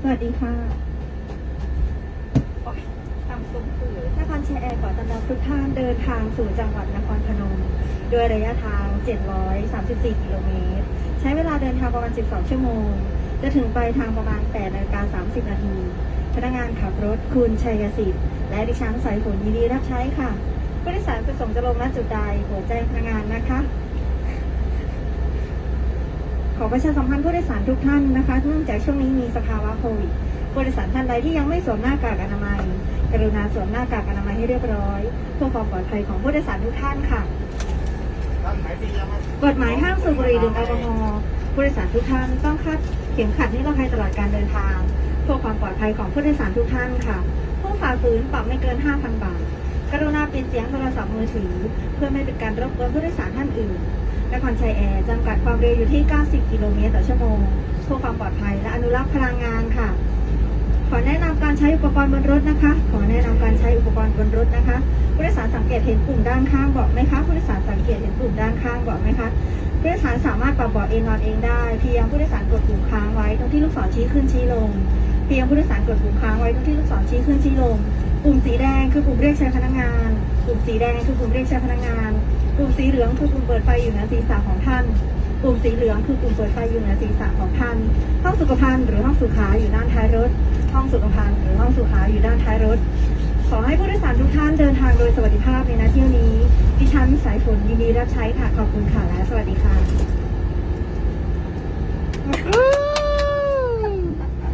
สวัสดีค่ะตามซุ้มคือนครแชร์แอร์ขอต้อนรับทุกท่านเดินทางสู่จังหวัดนครพนม โดยระยะทาง 734 กิโลเมตร ใช้เวลาเดินทางประมาณ 12 ชั่วโมง จะถึงปลายทางประมาณ8นาฬิกา30 นาที พนักงานขับรถคุณชัยสิทธิ์ และดิฉันสายฝนยินดีรับใช้ค่ะผู้โดยสารประสงค์จะลงณจุดใดโปรดแจ้งพนักงานนะคะ ประชาสัมพันธ์ผู้โดยสารทุกท่านนะคะเนื่องจากช่วงนี้มีสภาวะโควิดผู้โดยสารท่านใดที่ยังไม่สวมหน้ากากอนามัย กรุณาสวมหน้ากากอนามัยให้เรียบร้อยเพื่อความปลอดภัยของผู้โดยสารทุกท่านค่ะกฎหมายห้ามสูบบุหรี่ดื่มแอลกอฮอล์ผู้โดยสารทุกท่านต้องคาดเข็มขัดนิรภัยตลอดการเดินทางเพื่อความปลอดภัยของผู้โดยสารทุกท่านค่ะ ผู้ฝ่าฝืนปรับไม่เกิน 5,000 บาท กรุณาปิดเสียงโทรศัพท์มือถือ เพื่อไม่เป็นการรบกวนผู้โดยสารท่านอื่น นครชัยแอร์จำกัดความเร็วอยู่ที่ 90 กิโลเมตรต่อชั่วโมงเพื่อความปลอดภัยและอนุรักษ์พลังงานค่ะ ขอแนะนำการใช้อุปกรณ์บนรถนะคะ ขอแนะนำการใช้อุปกรณ์บนรถนะคะผู้โดยสารสังเกตเห็นปุ่มด้านข้างเบอกไหมคะผู้โดยสารสังเกตเห็นปุ่มด้านข้างเบอกไหมคะผู้โดยสารสามารถปรับเบาะเอนนอนเองได้เพียงผู้โดยสารกดปุ่มค้างไว้ตรงที่ลูกศรชี้ขึ้นชี้ลงเพียงผู้โดยสารกดปุ่มค้างไว้ตรงที่ลูกศรชี้ขึ้นชี้ลง ปุ่มสีแดงคือปุ่มเรียกใช้พนักงาน ปุ่มสีแดงคือปุ่มเรียกใช้พนักงาน กลุ่มสีเหลืองคือกลุ่มเปิดไฟอยู่เหนือศีรษะของท่าน กลุ่มสีเหลืองคือกลุ่มเปิดไฟอยู่เหนือศีรษะของท่าน ห้องสุขภัณฑ์หรือห้องสุขาอยู่ด้านท้ายรถ ห้องสุขภัณฑ์หรือห้องสุขาอยู่ด้านท้ายรถ ขอให้ผู้โดยสารทุกท่านเดินทางโดยสวัสดิภาพในนาเที่ยวนี้ ดิฉันสายฝนยินดีรับใช้ค่ะ ขอบคุณค่ะและสวัสดีค่ะ